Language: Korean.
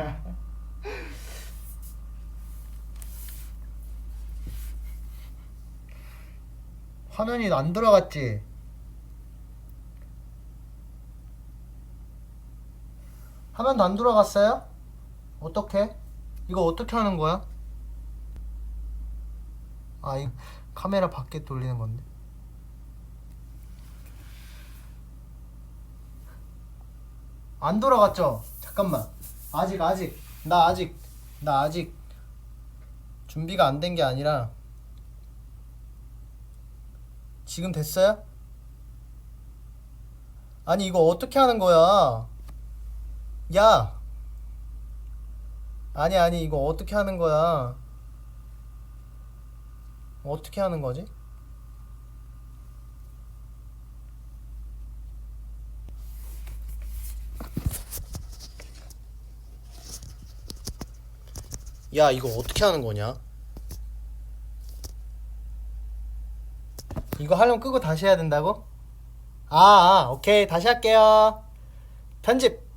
화면이 안 들어갔지? 화면도 안 들어갔어요? 어떻게? 이거 어떻게 하는 거야? 아, 이 카메라 밖에 돌리는 건데. 안 돌아갔죠? 잠깐만. 아직 아직 나 아직 나 아직 준비가 안 된 게 아니라 지금 됐어요? 아니 이거 어떻게 하는 거야? 야. 아니 아니 이거 어떻게 하는 거야? 어떻게 하는 거지? 야 이거 어떻게 하는 거냐? 이거 하려면 끄고 다시 해야 된다고? 아, 아 오케이 다시 할게요 편집